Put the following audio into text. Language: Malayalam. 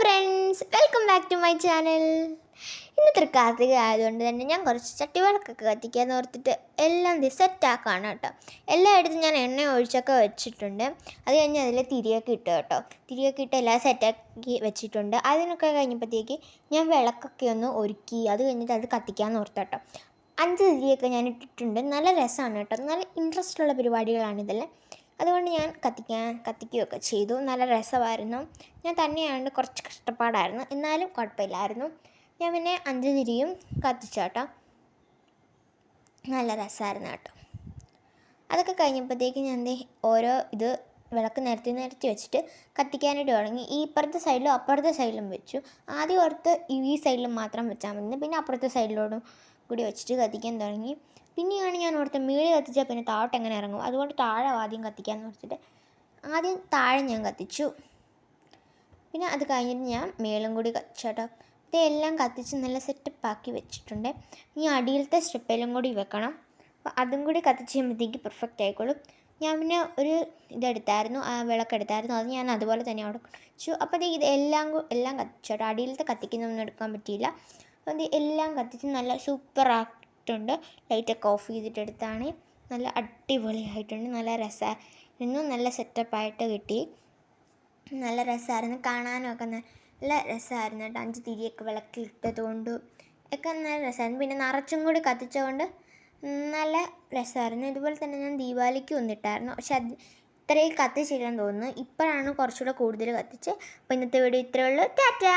Friends welcome back to my channel ഇന്നത്തെ തൃക്കാർത്തിക കാർത്തിക ആയതുകൊണ്ട് തന്നെ ഞാൻ കുറച്ച് ചട്ടിവിളക്കൊക്കെ കത്തിക്കാന്ന് ഓർത്തിട്ട് എല്ലാം സെറ്റാക്കാണ് കേട്ടോ. എല്ലായിടത്തും ഞാൻ എണ്ണ ഒഴിച്ചൊക്കെ വെച്ചിട്ടുണ്ട്. അത് കഴിഞ്ഞ് അതിൽ തിരിയൊക്കെ ഇട്ടു കേട്ടോ. തിരിയൊക്കെ ഇട്ട് എല്ലാം സെറ്റാക്കി വെച്ചിട്ടുണ്ട്. അതിനൊക്കെ കഴിഞ്ഞപ്പോഴത്തേക്ക് ഞാൻ വിളക്കൊക്കെ ഒന്ന് ഒരുക്കി. അത് കഴിഞ്ഞിട്ട് അത് കത്തിക്കാമെന്ന് ഓർത്ത് കേട്ടോ. അഞ്ച് തിരിയൊക്കെ ഞാൻ ഇട്ടിട്ടുണ്ട്. നല്ല രസമാണ് കേട്ടോ. നല്ല ഇൻട്രസ്റ്റ് ഉള്ള പരിപാടികളാണിതെല്ലാം അതുകൊണ്ട് ഞാൻ കത്തിക്കാൻ കത്തിക്കുകയൊക്കെ ചെയ്തു. നല്ല രസമായിരുന്നു. ഞാൻ തന്നെയാണ്ട് കുറച്ച് കഷ്ടപ്പാടായിരുന്നു. എന്നാലും കുഴപ്പമില്ലായിരുന്നു. ഞാൻ പിന്നെ അഞ്ച് തിരിയും കത്തിച്ചാട്ടോ നല്ല രസമായിരുന്നു കേട്ടോ. അതൊക്കെ കഴിഞ്ഞപ്പോഴത്തേക്ക് ഞാൻ എന്തേ ഓരോ ഇത് വിളക്ക് നിരത്തി നിരത്തി വെച്ചിട്ട് കത്തിക്കാനായിട്ട് തുടങ്ങി. ഈ ഇപ്പുറത്തെ സൈഡിലും അപ്പുറത്തെ സൈഡിലും വെച്ചു. ആദ്യം ഓർത്ത് ഈ സൈഡിലും മാത്രം വെച്ചാൽ മതി. പിന്നെ അപ്പുറത്തെ സൈഡിലോട്ടും കൂടി വെച്ചിട്ട് കത്തിക്കാൻ തുടങ്ങി. പിന്നെയാണ് ഞാൻ ഓർത്ത് മേളിൽ കത്തിച്ചാൽ പിന്നെ താഴോട്ട് എങ്ങനെ ഇറങ്ങും. അതുകൊണ്ട് താഴെ ആദ്യം കത്തിക്കാമെന്ന് ഓർത്തിട്ട് ആദ്യം താഴെ ഞാൻ കത്തിച്ചു. പിന്നെ അത് കഴിഞ്ഞിട്ട് ഞാൻ മേളും കൂടി കത്തിച്ചു കേട്ടോ ഇതെല്ലാം കത്തിച്ച് നല്ല സെറ്റപ്പാക്കി വെച്ചിട്ടുണ്ട്. ഇനി അടിയിലത്തെ സ്റ്റെപ്പെല്ലാം കൂടി വെക്കണം. അപ്പോൾ അതും കൂടി കത്തിച്ച് കഴിയുമ്പോഴത്തേക്ക് പെർഫെക്റ്റ് ആയിക്കോളും. ഞാൻ പിന്നെ ഒരു ഇതെടുത്തായിരുന്നു ആ വിളക്കെടുത്തായിരുന്നു. അത് ഞാൻ അതുപോലെ തന്നെ അവിടെ വെച്ചു. അപ്പോൾ ഇത് എല്ലാം എല്ലാം കത്തിച്ചു. കേട്ടോ അടിയിലത്തെ കത്തിക്കുന്നൊന്നും എടുക്കാൻ പറ്റിയില്ല. ഇത് എല്ലാം കത്തിച്ച് നല്ല സൂപ്പർ ആയിട്ടുണ്ട്. ലൈറ്റൊക്കെ ഓഫ് ചെയ്തിട്ടെടുത്താണ്. നല്ല അടിപൊളിയായിട്ടുണ്ട്. നല്ല രസമായിരുന്നു. നല്ല സെറ്റപ്പായിട്ട് കിട്ടി. നല്ല രസമായിരുന്നു. കാണാനൊക്കെ നല്ല രസമായിരുന്നു കേട്ടോ. അഞ്ച് തിരിയൊക്കെ വിളക്കിലിട്ടത് കൊണ്ട് ഒക്കെ നല്ല രസമായിരുന്നു. പിന്നെ നിറച്ചും കൂടി കത്തിച്ചുകൊണ്ട് നല്ല രസമായിരുന്നു. ഇതുപോലെ തന്നെ ഞാൻ ദീപാവലിക്ക് വന്നിട്ടായിരുന്നു. പക്ഷെ അത് ഇത്രയും കത്തിച്ചില്ലെന്ന് തോന്നുന്നു. ഇപ്പോഴാണ് കുറച്ചുകൂടെ കൂടുതൽ കത്തിച്ച് അപ്പോൾ ഇന്നത്തെ വീഡിയോ ഇത്രയേ ഉള്ളൂ. ടാറ്റാ!